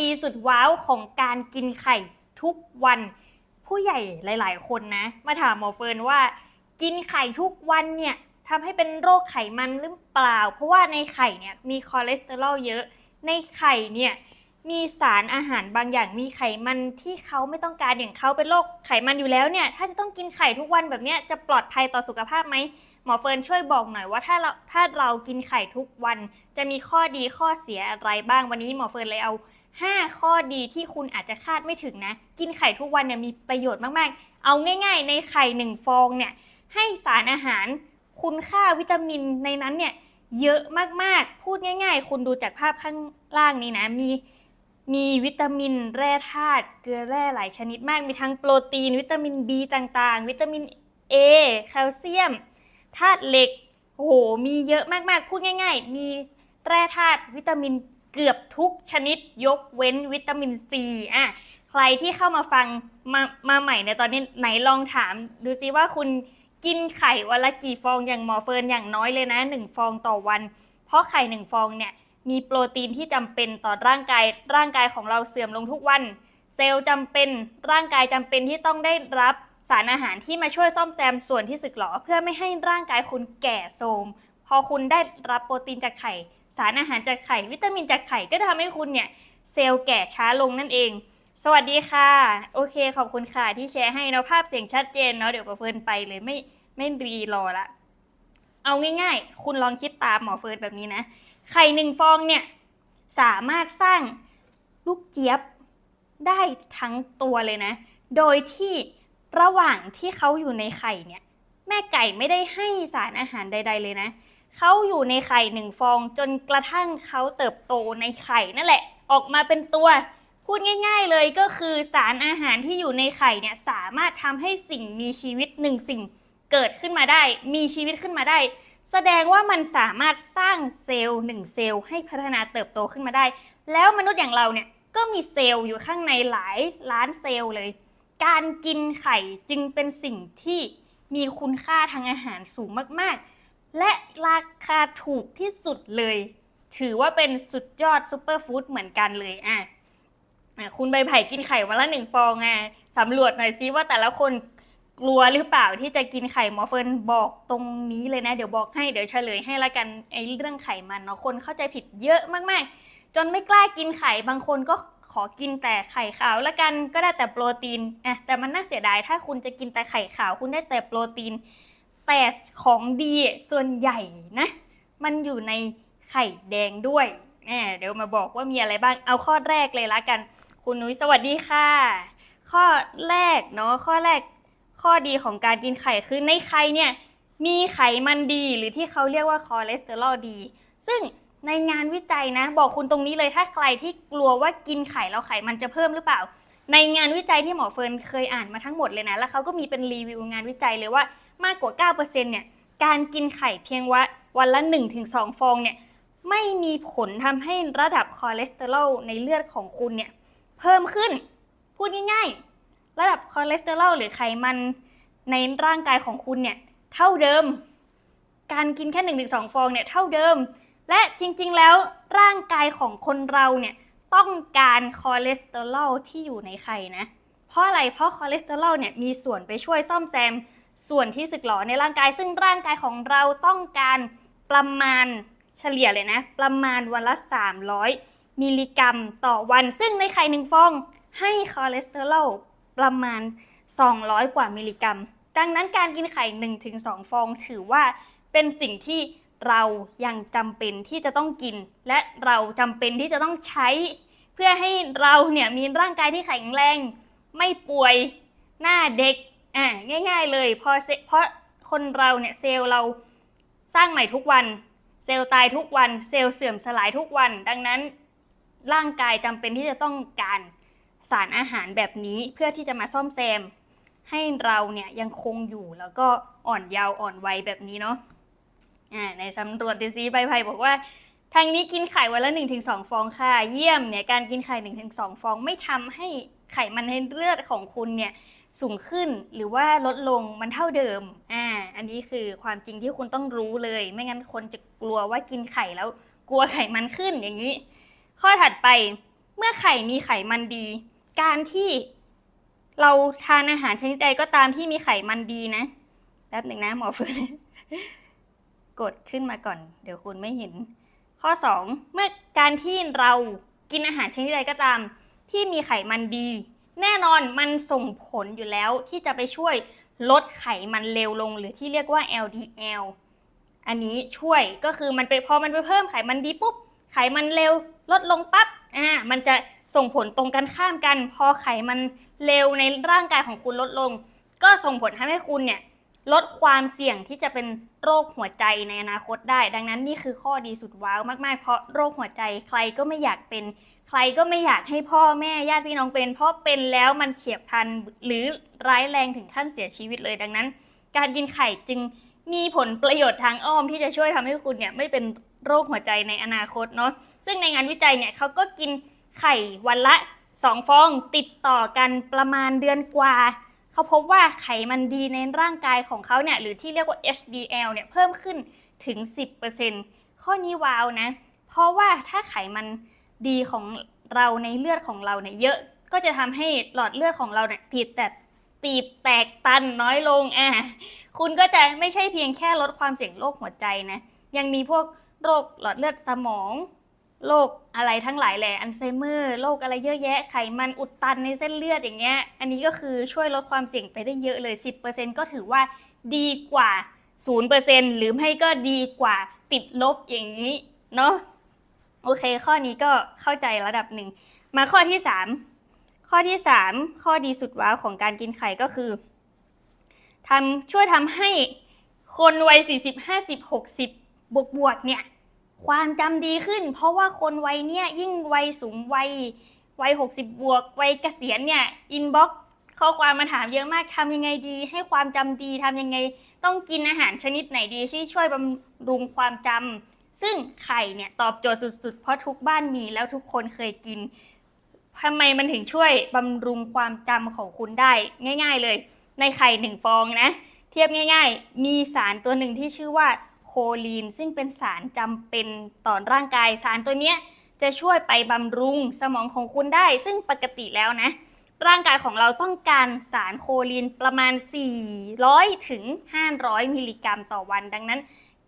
ดีสุดว้าวของการกินไข่ทุกวัน ผู้ใหญ่หลาย ๆ คนนะ มาถามหมอเฟิร์นว่า กินไข่ทุกวันเนี่ยทำให้เป็นโรคไขมันหรือเปล่า เพราะว่าในไข่เนี่ยมีคอเลสเตอรอลเยอะ ในไข่เนี่ยมีสารอาหารบางอย่างมีไขมันที่เขาไม่ต้องการอย่างเขาเป็นโรคไขมันอยู่แล้วเนี่ยถ้าจะต้องกินไข่ทุกวันแบบเนี้ยจะปลอดภัยต่อสุขภาพไหมหมอเฟิร์นช่วยบอกหน่อยว่าถ้าเราถ้าเรากินไข่ทุกวัน จะมีข้อดีข้อเสียอะไรบ้างวันนี้หมอเฟิร์นเลยเอา 5 ข้อดีที่คุณอาจจะคาดไม่ถึงนะ กินไข่ทุกวันเนี่ยมีประโยชน์มากๆ เอาง่าย ๆ ในไข่หนึ่งฟองเนี่ยให้สารอาหาร คุณค่าวิตามินในนั้นเนี่ยเยอะมากๆ พูดง่าย ๆ คุณดูจากภาพข้างล่างนี้นะ มีมีวิตามินแร่ธาตุเกลือแร่หลายชนิดมาก มีทั้งโปรตีน วิตามิน B ต่างๆ วิตามิน A แคลเซียมธาตุเหล็ก โอ้โห มีเยอะมากๆ พูดง่าย ๆ มีแร่ธาตุวิตามิน เกือบทุกชนิดยกเว้นวิตามินซีอะใครที่เข้ามาฟังมามาใหม่ในตอนนี้ไหนลองถาม ดูซิว่าคุณกินไข่วันละกี่ฟองอย่างหมอเฟิร์นอย่างน้อยเลยนะหนึ่งฟองต่อวัน เพราะไข่หนึ่งฟองเนี่ยมีโปรตีนที่จำเป็นต่อร่างกายร่างกายของเราเสื่อมลงทุกวัน เซลล์จำเป็นร่างกายจำเป็นที่ต้องได้รับสารอาหารที่มาช่วยซ่อมแซมส่วนที่สึกหรอเพื่อไม่ให้ร่างกายคุณแก่โทรมพอคุณได้รับโปรตีนจากไข่ สารอาหารจากไข่ วิตามินจากไข่ก็จะทำให้คุณเนี่ยเซลล์แก่ช้าลงนั่นเอง สวัสดีค่ะ โอเคขอบคุณค่ะที่แชร์ให้เนาะภาพเสียงชัดเจนเนาะเดี๋ยวหมอเฟินไปเลยไม่ไม่รีรอละเอาง่ายๆ คุณลองคิดตามหมอเฟิร์นแบบนี้นะ ไข่หนึ่งฟองเนี่ยสามารถสร้างลูกเจี๊ยบได้ทั้งตัวเลยนะ โดยที่ระหว่างที่เขาอยู่ในไข่เนี่ย แม่ไก่ไม่ได้ให้สารอาหารใด ๆ เลยนะ เขาอยู่ในไข่หนึ่งฟอง จนกระทั่งเขาเติบโตในไข่นั่นแหละ ออกมาเป็นตัวพูดง่าย ๆเลยก็คือสารอาหารที่อยู่ในไข่เนี่ยสามารถทำให้สิ่งมีชีวิตหนึ่งสิ่งเกิดขึ้นมาได้ มีชีวิตขึ้นมาได้ แสดงว่ามันสามารถสร้างเซลล์หนึ่งเซลล์ให้พัฒนาเติบโตขึ้นมาได้ แล้วมนุษย์อย่างเราเนี่ยก็มีเซลล์อยู่ข้างในหลายล้านเซลล์เลย การกินไข่จึงเป็นสิ่งที่มีคุณค่าทางอาหารสูงมากๆ และราคาถูกที่สุดเลย ถือว่าเป็นสุดยอดซูเปอร์ฟู้ดเหมือนกันเลยอะอะคุณใบไผ่กินไข่วันละหนึ่งฟองอะสำรวจหน่อยซิว่าแต่ละคนกลัวหรือเปล่าที่จะกินไข่หมอเฟินบอกตรงนี้เลยนะ เดี๋ยวบอกให้เดี๋ยวเฉลยให้ละกันไอ้เรื่องไข่มันเนาะคนเข้าใจผิดเยอะมากๆ จนไม่กล้ากินไข่บางคนก็ขอกินแต่ไข่ขาวละกันก็ได้แต่โปรตีนอะแต่มันน่าเสียดายถ้าคุณจะกินแต่ไข่ขาวคุณได้แต่โปรตีน แต่ของดีส่วนใหญ่นะ มันอยู่ในไข่แดงด้วยแหมเดี๋ยวมาบอกว่ามีอะไรบ้าง เอาข้อแรกเลยละกัน คุณนุ้ยสวัสดีค่ะ ข้อแรกเนาะ ข้อแรก ข้อดีของการกินไข่คือในไข่เนี่ย มีไขมันดีหรือที่เขาเรียกว่าคอเลสเตอรอลดี ซึ่งในงานวิจัยนะ บอกคุณตรงนี้เลยถ้าใครที่กลัวว่ากินไข่แล้วไขมันจะเพิ่มหรือเปล่า ในงานวิจัยที่หมอเฟิร์นเคยอ่านมาทั้งหมดเลยนะ แล้วเขาก็มีเป็นรีวิวงานวิจัยเลยว่า มากกว่า 9%เนี่ยการกินไข่เพียงว่าวันละ 1-2 ฟองเนี่ยไม่มีผลทำให้ระดับคอเลสเตอรอลในเลือดของคุณเนี่ยเพิ่มขึ้นพูดง่ายๆ ระดับคอเลสเตอรอลหรือไขมันในร่างกายของคุณเนี่ยเท่าเดิม การกินแค่1-2ฟองเนี่ยเท่าเดิม และจริงๆแล้วร่างกายของคนเราเนี่ยต้องการคอเลสเตอรอลที่อยู่ในไข่นะ เพราะอะไรเพราะคอเลสเตอรอลเนี่ยมีส่วนไปช่วยซ่อมแซม ส่วนที่สึกหรอในร่างกาย ซึ่งร่างกายของเราต้องการประมาณเฉลี่ยเลยนะ ประมาณวันละ 300 มิลลิกรัมต่อวัน ซึ่งในไข่หนึ่งฟองให้คอเลสเตอรอลประมาณ 200 กว่ามิลลิกรัม ดังนั้นการกินไข่ 1-2 ฟองถือว่าเป็นสิ่งที่เรายังจำเป็นที่จะต้องกิน และเราจำเป็นที่จะต้องใช้ เพื่อให้เราเนี่ยมีร่างกายที่แข็งแรง ไม่ป่วยหน้าเด็ก อ่าง่าย ๆ เลยพอเพราะคนเราเนี่ยเซลล์เราสร้างใหม่ทุกวัน เซลล์ตายทุกวัน เซลล์เสื่อมสลายทุกวัน ดังนั้นร่างกายจำเป็นที่จะต้องการสารอาหารแบบนี้เพื่อที่จะมาซ่อมแซม ให้เราเนี่ยยังคงอยู่แล้วก็อ่อนเยาว์อ่อนวัยแบบนี้เนาะอ่าในสำรวจดีซีใบไผ่บอกว่าทางนี้กินไข่วันละ 1-2 ฟองค่ะ เยี่ยมเนี่ยการกินไข่ 1-2 ฟองไม่ทำให้ไขมันในเลือดของคุณเนี่ย สูงขึ้นหรือว่าลดลงมันเท่าเดิม อ่า อันนี้คือความจริงที่คุณต้องรู้เลย ไม่งั้นคนจะกลัวว่ากินไข่แล้วกลัวไขมันขึ้นอย่างนี้ ข้อถัดไปเมื่อไข่มีไขมันดี การที่เราทานอาหารชนิดใดก็ตามที่มีไขมันดีนะแป๊บหนึ่งนะหมอเฟิร์นกดขึ้นมาก่อน เดี๋ยวคุณไม่เห็น ข้อ 2 เมื่อการที่เรากินอาหารชนิดใดก็ตาม ที่มีไขมันดี แน่นอนมันส่งผลอยู่แล้วที่จะไปช่วยลดไขมันเร็วลง หรือที่เรียกว่า LDL อันนี้ช่วยก็คือมันไปพอมันไปเพิ่มไขมันดีปุ๊บไขมันเร็วลดลงปั๊บอ่ามันจะส่งผลตรงกันข้ามกัน พอไขมันเร็วในร่างกายของคุณลดลง ก็ส่งผลทำให้คุณเนี่ยลดความเสี่ยงที่จะเป็นโรคหัวใจในอนาคตได้ ดังนั้นนี่คือข้อดีสุดว้าวมากๆ เพราะโรคหัวใจใครก็ไม่อยากเป็น รก็ไม่อยากให้พ่อแม่ญาติพี่น้องเป็น เพราะเป็นแล้วมันเฉียบพลันหรือร้ายแรงถึงขั้นเสียชีวิตเลยดังนั้น การกินไข่จึงมีผลประโยชน์ทางอ้อมที่จะช่วยทำให้คุณเนี่ยไม่เป็นโรคหัวใจในอนาคตเนาะซึ่งในงานวิจัยเนี่ยเขาก็กินไข่วันละ 2 ฟองติดต่อกันประมาณเดือนกว่า เขาพบว่าไขมันดีในร่างกายของเขาเนี่ยหรือที่เรียกว่า HDL เนี่ยเพิ่มขึ้นถึง 10%ข้อนี้ว้าวนะ เพราะว่าถ้าไขมัน ดีของเราในเลือดของเราเนี่ยเยอะก็จะทำให้หลอดเลือดของเราเนี่ยตีบแต่ตีบแตกตันน้อยลงอะคุณก็จะไม่ใช่เพียงแค่ลดความเสี่ยงโรคหัวใจนะยังมีพวกโรคหลอดเลือดสมองโรคอะไรทั้งหลายแหละอัลไซเมอร์โรคอะไรเยอะแยะไขมันอุดตันในเส้นเลือดอย่างเงี้ย อันนี้ก็คือช่วยลดความเสี่ยงไปได้เยอะเลย 10%ก็ถือว่าดีกว่า 0%หรือไม่ก็ดีกว่าติดลบอย่างนี้เนาะ โอเค ข้อนี้ก็เข้าใจระดับหนึ่ง มาข้อที่3ข้อที่3ข้อดีสุดว้าวของการกินไข่ก็คือทำช่วยทำให้คนวัย40 50 60บหกสิบบวกบวกเนี่ย ความจำดีขึ้น เพราะว่าคนวัยเนี้ยยิ่งวัยสูงวัยวัย60บวกวัยเกษียณเนี่ยอินบ็อกข้อความมาถามเยอะมากทำยังไงดี ให้ความจำดีทำยังไง ต้องกินอาหารชนิดไหนดีที่ช่วยบำรุงความจำ ซึ่งไข่เนี่ยตอบโจทย์สุด ๆ เพราะทุกบ้านมีแล้วทุกคนเคยกินทำไมมันถึงช่วยบำรุงความจำของคุณได้ ง่าย ๆ เลย ในไข่หนึ่งฟองนะ เทียบง่าย ๆ มีสารตัวหนึ่งที่ชื่อว่าโคลีน ซึ่งเป็นสารจำเป็นต่อร่างกาย สารตัวเนี้ยจะช่วยไปบำรุงสมองของคุณได้ ซึ่งปกติแล้วนะ ร่างกายของเราต้องการสารโคลีนประมาณ 400 ถึง 500 มิลลิกรัมต่อวัน ดังนั้น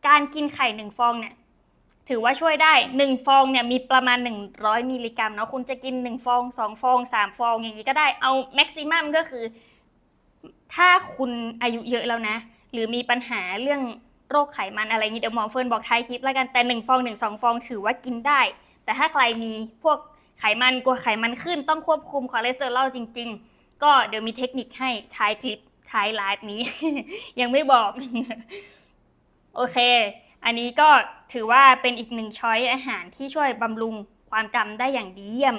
การกินไข่หนึ่งฟองเนี่ย ถือว่าช่วยได้ 1 ฟองเนี่ยมีประมาณ 100 มิลลิกรัมเนาะคุณจะกิน 1 ฟอง 2 ฟอง 3 ฟอง อย่างนี้ก็ได้เอาแม็กซิมัมก็คือ ถ้าคุณอายุเยอะแล้วนะ หรือมีปัญหาเรื่องโรคไขมันอะไรอย่างนี้เดี๋ยวหมอเฟิร์นบอกท้ายคลิปแล้วกันแต่ 1 ฟอง 1 2 ฟองถือว่ากินได้ แต่ถ้าใครมีพวกไขมันกลัวไขมันขึ้นต้องควบคุมคอเลสเตอรอลจริง ๆ ก็เดี๋ยวมีเทคนิคให้ท้ายคลิปท้ายไลฟ์นี้ ยังไม่บอก โอเค อันนี้ก็ ถือว่าเป็นอีกหนึ่งช้อยอาหารที่ช่วยบำรุงความจำได้อย่างดีเยี่ยม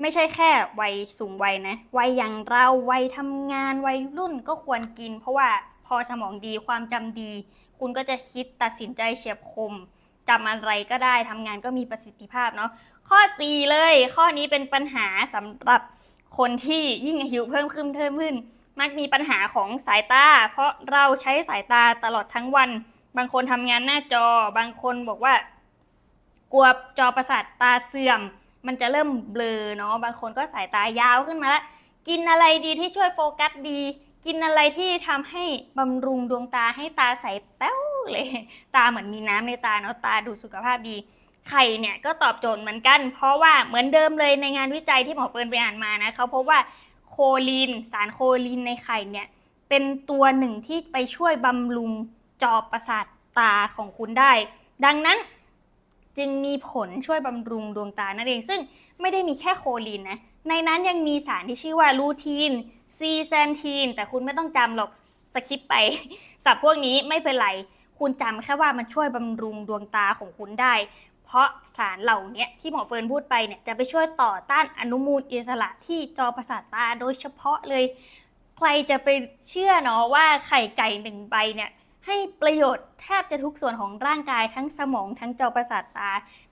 ไม่ใช่แค่วัยสูงวัยนะ วัยอย่างเราวัยทำงานวัยรุ่นก็ควรกิน เพราะว่าพอสมองดีความจำดี คุณก็จะคิดตัดสินใจเฉียบคมจำอะไรก็ได้ทำงานก็มีประสิทธิภาพเนาะข้อ 4 เลย ข้อนี้เป็นปัญหาสำหรับคนที่ยิ่งอายุเพิ่มขึ้นเพิ่มขึ้น มักมีปัญหาของสายตา เพราะเราใช้สายตาตลอดทั้งวัน บางคนทำงานหน้าจอ บางคนบอกว่า กลัวจอประสาทตาเสื่อม มันจะเริ่มเบลอเนาะ บางคนก็สายตายาวขึ้นมาแล้วกินอะไรดีที่ช่วยโฟกัสดี กินอะไรที่ทำให้บำรุงดวงตาให้ตาใสแป้วเลย ตาเหมือนมีน้ำในตาเนาะ ตาดูสุขภาพดี ไข่เนี่ยก็ตอบโจทย์เหมือนกัน เพราะว่าเหมือนเดิมเลยในงานวิจัยที่หมอเฟิร์นไปอ่านมานะเขาพบว่าโคลีนสารโคลีนในไข่เนี่ยเป็นตัวหนึ่งที่ไปช่วยบำรุง จอประสาทตาของคุณได้ ดังนั้นจึงมีผลช่วยบำรุงดวงตานั่นเอง ซึ่งไม่ได้มีแค่โคลีนนะ ในนั้นยังมีสารที่ชื่อว่าลูทีน ซีแซนทีน แต่คุณไม่ต้องจำหรอกสคิปไป สับพวกนี้ไม่เป็นไร คุณจำแค่ว่ามันช่วยบำรุงดวงตาของคุณได้ เพราะสารเหล่านี้ที่หมอเฟิร์นพูดไปเนี่ยจะไปช่วยต่อต้านอนุมูลอิสระที่จอประสาทตาโดยเฉพาะเลย ใครจะไปเชื่อเนาะว่าไข่ไก่หนึ่งใบเนี่ย ให้ประโยชน์แทบจะทุกส่วนของร่างกายทั้งสมองทั้งจอประสาทตา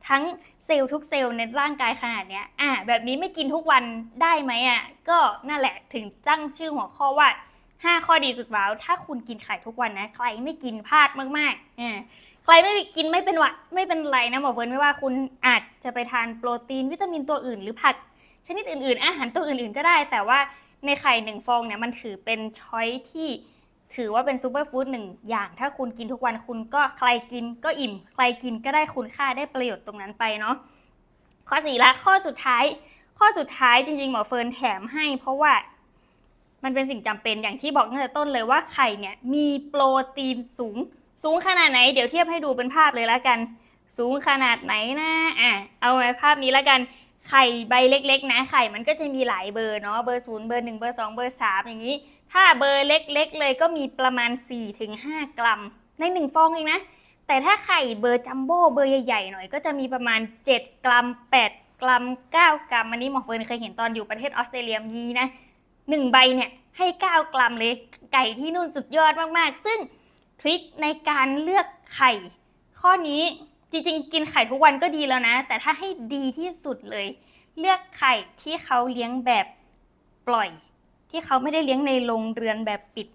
ทั้งเซลล์ทุกเซลล์ในร่างกายขนาดเนี้ยอะแบบนี้ไม่กินทุกวันได้ไหมอะก็นั่นแหละถึงตั้งชื่อหัวข้อว่า 5 ข้อดีสุดว้าว ถ้าคุณกินไข่ทุกวันนะใครไม่กินพลาดมากๆอ่าใครไม่กินไม่เป็นวัดไม่เป็นไรนะหมอเฟิร์นไม่ว่าคุณอาจจะไปทานโปรตีนวิตามินตัวอื่น หรือผักชนิดอื่นๆ อาหารตัวอื่นๆก็ได้ แต่ว่าในไข่หนึ่งฟองเนี่ยมันถือเป็นช้อยที่ ถือว่าเป็นซูเปอร์ฟู้ดหนึ่งอย่างถ้าคุณกินทุกวันคุณก็ใครกินก็อิ่ม ใครกินก็ได้คุณค่าได้ประโยชน์ตรงนั้นไปเนาะข้อสี่ละข้อสุดท้าย ข้อสุดท้ายจริงๆหมอเฟิร์นแถมให้ เพราะว่ามันเป็นสิ่งจำเป็นอย่างที่บอกตั้งแต่ต้นเลยว่าไข่เนี่ยมีโปรตีนสูง สูงขนาดไหน เดี๋ยวเทียบให้ดูเป็นภาพเลยล้วกัน สูงขนาดไหนนะอะเอาไว้ภาพนี้ล้วกัน ไข่ใบเล็กๆ นะไข่มันก็จะมีหลายเบอร์เนาะเบอร์ศูนย์เบอร์หนึ่งเบอร์สองเบอร์สามอย่างนี้ ถ้าเบอร์เล็กๆ เลยก็มีประมาณ4-5กรัม ในหนึ่งฟองเองนะ แต่ถ้าไข่เบอร์จัมโบ้เบอร์ใหญ่ๆหน่อยก็จะมีประมาณ7กรัม8กรัม9กรัมอันนี้หมอเฟิร์นเคยเห็นตอนอยู่ประเทศออสเตรเลียมีนะหนึ่งใบเนี่ยให้9กรัมเลยไก่ที่นู่นสุดยอดมากๆ ซึ่งทริคในการเลือกไข่ ข้อนี้ จริงๆ กินไข่ทุกวันก็ดีแล้วนะ แต่ถ้าให้ดีที่สุดเลย เลือกไข่ที่เขาเลี้ยงแบบปล่อย ที่เขาไม่ได้เลี้ยงในโรงเรือนแบบปิด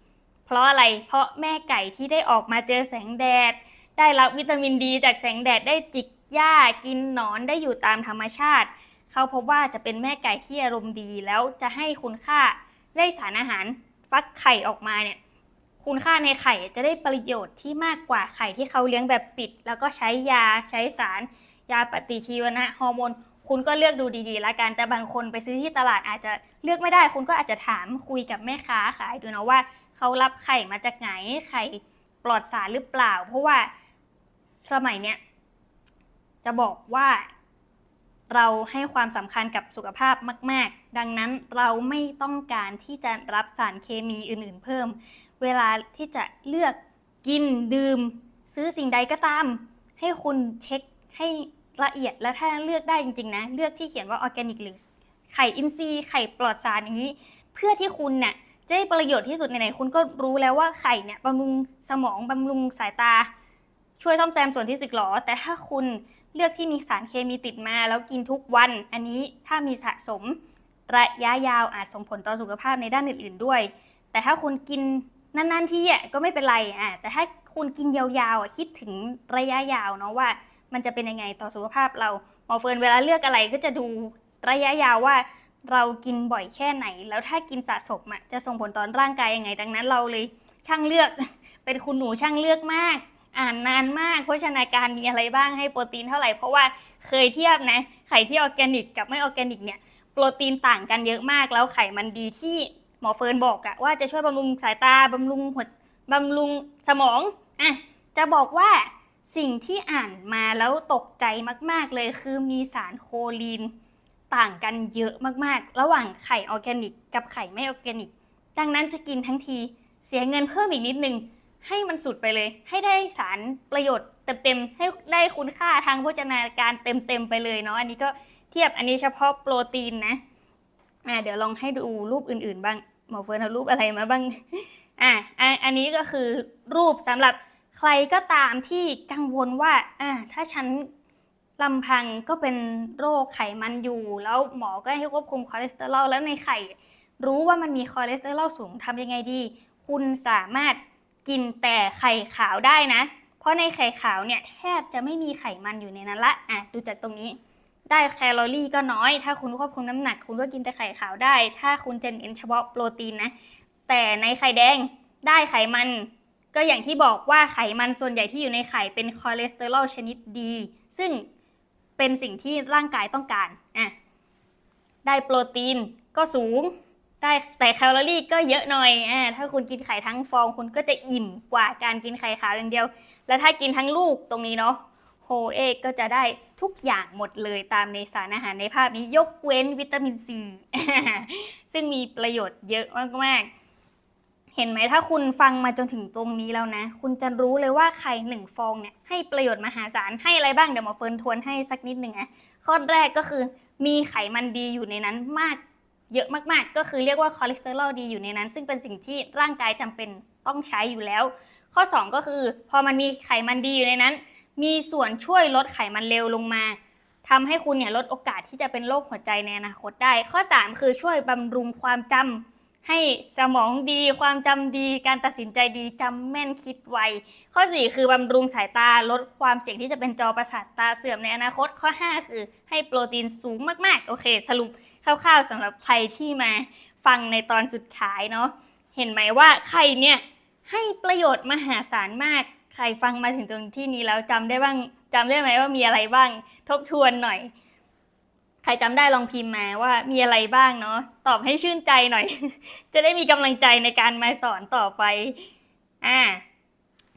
เพราะอะไรเพราะแม่ไก่ที่ได้ออกมาเจอแสงแดด ได้รับวิตามินดีจากแสงแดดได้จิกหญ้ากินหนอนได้อยู่ตามธรรมชาติ เขาพบว่าจะเป็นแม่ไก่ที่อารมณ์ดีแล้วจะให้คุณค่าได้สารอาหารฟักไข่ออกมาเนี่ย คุณค่าในไข่จะได้ประโยชน์ที่มากกว่าไข่ที่เขาเลี้ยงแบบปิด แล้วก็ใช้ยาใช้สาร ยาปฏิชีวนะฮอร์โมนคุณก็เลือกดูดีๆละกันแต่บางคนไปซื้อที่ตลาดอาจจะเลือกไม่ได้ คุณก็อาจจะถามคุยกับแม่ค้าขายดูนะว่าเขารับไข่มาจากไหนไข่ปลอดสารหรือเปล่า เพราะว่าสมัยเนี้ยจะบอกว่าเราให้ความสำคัญกับสุขภาพมาก ๆ ดังนั้นเราไม่ต้องการที่จะรับสารเคมีอื่น ๆ เพิ่ม เวลาที่จะเลือกกินดื่ม ซื้อสิ่งใดก็ตาม ให้คุณเช็คให้ละเอียดและถ้าเลือกได้จริงๆนะ เลือกที่เขียนว่าออร์แกนิกหรือไข่อินทรีย์ไข่ปลอดสารอย่างนี้ เพื่อที่คุณเนี่ยจะได้ประโยชน์ที่สุดไหนๆคุณก็รู้แล้วว่าไข่เนี่ยบำรุงสมองบำรุงสายตา ช่วยซ่อมแซมส่วนที่สึกหรอ แต่ถ้าคุณเลือกที่มีสารเคมีติดมาแล้วกินทุกวัน อันนี้ถ้ามีสะสมระยะยาวอาจส่งผลต่อสุขภาพในด้านอื่น ๆด้วย แต่ถ้าคุณกิน นานๆที่อะก็ไม่เป็นไรอะแต่ถ้าคุณกินยาวๆอะคิดถึงระยะยาวเนาะว่า มันจะเป็นยังไงต่อสุขภาพเราหมอเฟิร์นเวลาเลือกอะไรก็จะดูระยะยาวว่าเรากินบ่อยแค่ไหน แล้วถ้ากินสะสมอะจะส่งผลต่อร่างกายยังไง ดังนั้นเราเลยช่างเลือก เป็นคุณหนูช่างเลือกมาก อ่านนานมากโภชนาการมีอะไรบ้างให้โปรตีนเท่าไหร่เพราะว่าเคยเทียบนะไข่ที่ออร์แกนิกกับไม่ออร์แกนิกเนี่ยโปรตีนต่างกันเยอะมากแล้วไข่มันดีที่ หมอเฟิร์นบอกอะว่าจะช่วยบำรุงสายตาบำรุงหัวบำรุงสมองอะจะบอกว่าสิ่งที่อ่านมาแล้วตกใจมาก ๆ เลยคือมีสารโคลีนต่างกันเยอะมากๆ ระหว่างไข่ออร์แกนิก กับไข่ไม่ออร์แกนิก ดังนั้นจะกินทั้งทีเสียเงินเพิ่มอีกนิดนึง ให้มันสุดไปเลย ให้ได้สารประโยชน์เต็มๆให้ได้คุณค่าทางโภชนาการเต็มๆไปเลยเนาะอันนี้ก็เทียบอันนี้เฉพาะโปรตีนนะอ่าเดี๋ยวลองให้ดูรูปอื่นๆบ้าง หมอเฟิร์นเอารูปอะไรมาบ้างอ่าอันอันนี้ก็คือรูปสำหรับใครก็ตามที่กังวลว่าอ่าถ้าฉันลำพังก็เป็นโรคไขมันอยู่ แล้วหมอก็ให้ควบคุมคอเลสเตอรอลแล้วในไข่รู้ว่ามันมีคอเลสเตอรอลสูงทำยังไงดี คุณสามารถกินแต่ไข่ขาวได้นะ เพราะในไข่ขาวเนี่ยแทบจะไม่มีไขมันอยู่ในนั้นละอะดูจากตรงนี้ ได้แคลอรี่ก็น้อย ถ้าคุณควบคุมน้ำหนัก คุณก็กินแต่ไข่ขาวได้ ถ้าคุณจะเน้นเฉพาะโปรตีนนะ แต่ในไข่แดงได้ไขมัน ก็อย่างที่บอกว่าไขมันส่วนใหญ่ที่อยู่ในไข่เป็นคอเลสเตอรอลชนิดดี ซึ่งเป็นสิ่งที่ร่างกายต้องการอะได้โปรตีนก็สูง ได้แต่แคลอรี่ก็เยอะหน่อยอ่าถ้าคุณกินไข่ทั้งฟองคุณก็จะอิ่มกว่าการกินไข่ขาวอย่างเดียว แล้วถ้ากินทั้งลูกตรงนี้เนาะ โฮเอกก็จะได้ทุกอย่างหมดเลยตามในสารอาหารในภาพนี้ยกเว้นวิตามินซีซึ่งมีประโยชน์เยอะมากๆ เห็นไหมถ้าคุณฟังมาจนถึงตรงนี้แล้วนะ คุณจะรู้เลยว่าไข่หนึ่งฟองเนี่ยให้ประโยชน์มหาศาลให้อะไรบ้างเดี๋ยวหมาเฟิร์นทวนให้สักนิดหนึ่งอะข้อแรกก็คือมีไขมันดีอยู่ในนั้นมากเยอะมากๆ ก็คือเรียกว่าคอเลสเตอรอลดีอยู่ในนั้น ซึ่งเป็นสิ่งที่ร่างกายจำเป็นต้องใช้อยู่แล้ว ข้อ 2 ก็คือ พอมันมีไขมันดีอยู่ในนั้น มีส่วนช่วยลดไขมันเร็วลงมาทำให้คุณเนี่ยลดโอกาสที่จะเป็นโรคหัวใจในอนาคตได้ ข้อ 3 คือช่วยบำรุงความจให้สมองดีความจำดี การตัดสินใจดีจำแม่นคิดไว ข้อ 4 คือบำรุงสายตาลดความเสี่ยงที่จะเป็นจอประสาทตาเสื่อมในอนาคต ข้อ 5 คือให้โปรตีนสูงมากๆ โอเค สรุปคร่าวๆสำหรับใครที่มาฟังในตอนสุดท้ายเนาะเห็นไหมว่าไข่เนี่ยให้ประโยชน์มหาศาลมาก ใครฟังมาถึงตรงที่นี้แล้วจำได้บ้างจำได้ไหมว่ามีอะไรบ้าง ทบทวนหน่อย ใครจำได้ลองพิมพ์มาว่ามีอะไรบ้างเนาะตอบให้ชื่นใจหน่อย จะได้มีกำลังใจในการมาสอนต่อไปอ่า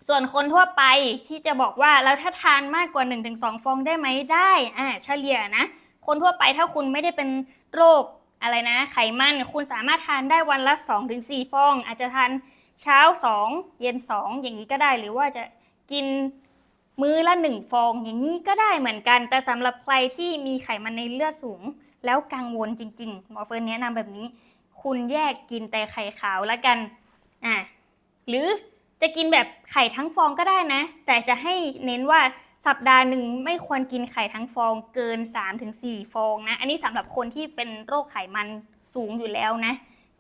ส่วนคนทั่วไปที่จะบอกว่าแล้วถ้าทานมากกว่า 1-2 ฟองได้ไหมได้อ่าเฉลี่ยนะ คนทั่วไปถ้าคุณไม่ได้เป็นโรคอะไรนะ ไขมันคุณสามารถทานได้วันละ 2-4 ฟอง อาจจะทาน เช้าสองเย็นสองอย่างนี้ก็ได้ หรือว่าจะกินมื้อละหนึ่งฟอง อย่างนี้ก็ได้เหมือนกัน แต่สำหรับใครที่มีไขมันในเลือดสูง แล้วกังวลจริงๆ หมอเฟิร์นแนะนำแบบนี้ คุณแยกกินแต่ไข่ขาวล้วกันอะหรือจะกินแบบไข่ทั้งฟองก็ได้นะ แต่จะให้เน้นว่าสัปดาห์หนึ่งไม่ควรกินไข่ทั้งฟองเกิน 3-4 ฟองนะ อันนี้สำหรับคนที่เป็นโรคไขมันสูงอยู่แล้วนะ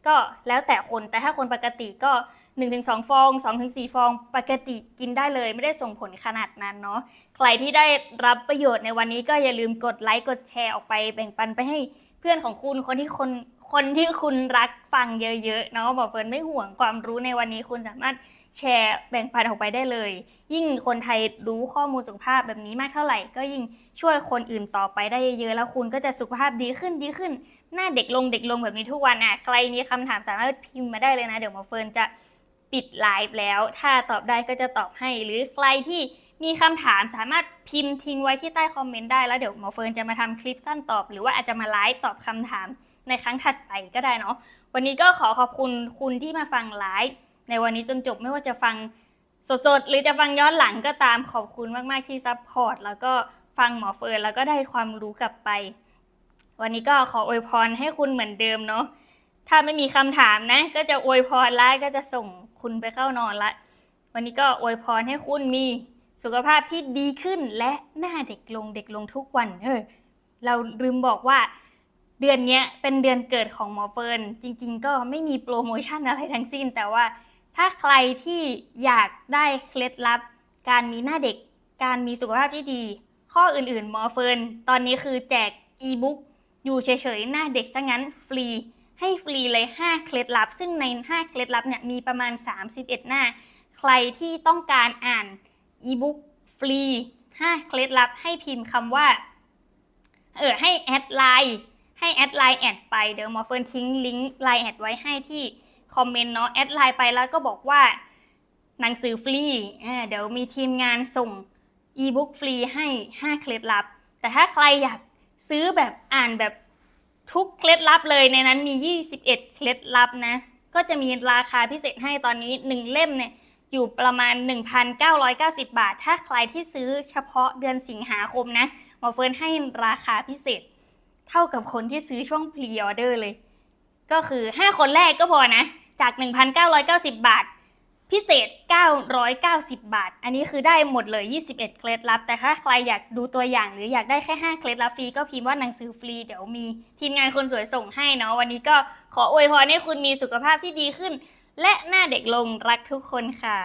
ก็แล้วแต่คนแต่ถ้าคนปกติก็ 1-2 ฟอง 2-4 ฟอง ปกติกินได้เลย ไม่ได้ส่งผลขนาดนั้นเนาะ ใครที่ได้รับประโยชน์ในวันนี้ก็อย่าลืมกดไลค์กดแชร์ออกไปแบ่งปันไปให้เพื่อนของคุณคนที่คนคนที่คุณรักฟังเยอะๆเนาะบอกเฟิร์นไม่ห่วงความรู้ในวันนี้คุณสามารถแชร์แบ่งปันออกไปได้เลย ยิ่งคนไทยรู้ข้อมูลสุขภาพแบบนี้มากเท่าไหร่ ก็ยิ่งช่วยคนอื่นต่อไปได้เยอะๆแล้วคุณก็จะสุขภาพดีขึ้นดีขึ้น หน้าเด็กลงเด็กลงแบบนี้ทุกวันอะใครมีคำถามสามารถพิมพ์มาได้เลยนะ เดี๋ยวหมอเฟิร์นจะ ปิดไลฟ์แล้ว ถ้าตอบได้ก็จะตอบให้ หรือใครที่มีคำถามสามารถพิมพ์ทิ้งไว้ที่ใต้คอมเมนต์ได้แล้วเดี๋ยวหมอเฟิร์นจะมาทำคลิปสั้นตอบ หรือว่าอาจจะมาไลฟ์ตอบคำถามในครั้งถัดไปก็ได้เนาะวันนี้ก็ขอขอบคุณคุณที่มาฟังไลฟ์ในวันนี้จนจบไม่ว่าจะฟังสดๆ หรือจะฟังย้อนหลังก็ตามขอบคุณมากๆที่ซัพพอร์ตแล้วก็ฟังหมอเฟิร์นแล้วก็ได้ความรู้กลับไป วันนี้ก็ขออวยพรให้คุณเหมือนเดิมเนาะถ้าไม่มีคำถามนะ ก็จะอวยพรไละก็จะส่ง คุณไปเข้านอนละ วันนี้ก็อวยพรให้คุณมีสุขภาพที่ดีขึ้นและหน้าเด็กลงเด็กลงทุกวันเออเราลืมบอกว่าเดือนนี้เป็นเดือนเกิดของหมอเฟิร์นจริง ๆ ก็ไม่มีโปรโมชั่นอะไรทั้งสิ้น แต่ว่าถ้าใครที่อยากได้เคล็ดลับ การมีหน้าเด็ก การมีสุขภาพที่ดี ข้ออื่นๆหมอเฟิร์นตอนนี้คือแจกอีบุ๊กอยู่เฉยๆหน้าเด็กซะงั้นฟรี ให้ฟรีเลย 5 เคล็ดลับ ซึ่งใน 5 เคล็ดลับเนี่ยมีประมาณ 31 หน้า ใครที่ต้องการอ่านอีบุ๊กฟรี 5 เคล็ดลับให้พิมพ์คำว่า เออให้แอดไลน์ให้แอดไลน์แอดไปเดี๋ยวหมอเฟิร์นทิ้งลิงก์ไลน์แอดไว้ให้ที่คอมเมนต์เนาะแอดไลน์ไปแล้วก็บอกว่าหนังสือฟรีเดี๋ยวมีทีมงานส่งอีบุ๊กฟรีให้ 5 เคล็ดลับ แต่ถ้าใครอยากซื้อแบบอ่านแบบ ทุกเคล็ดลับเลยในนั้นมี 21 เคล็ดลับนะ ก็จะมีราคาพิเศษให้ตอนนี้ 1 เล่มเนี่ยอยู่ประมาณ 1,990 บาท ถ้าใครที่ซื้อเฉพาะเดือนสิงหาคมนะหมอเฟิร์นให้ราคาพิเศษ เท่ากับคนที่ซื้อช่วงพรีออเดอร์เลย ก็คือ 5 คนแรกก็พอนะ จาก 1,990 บาท พิเศษ 990 บาท อันนี้คือได้หมดเลย 21 เคล็ดลับ แต่ถ้าใครอยากดูตัวอย่างหรืออยากได้แค่ 5 เคล็ดลับฟรีก็พิมพ์ว่าหนังสือฟรี เดี๋ยวมีทีมงานคนสวยส่งให้เนาะ วันนี้ก็ขออวยพรให้คุณมีสุขภาพที่ดีขึ้น และหน้าเด็กลงรักทุกคนค่ะ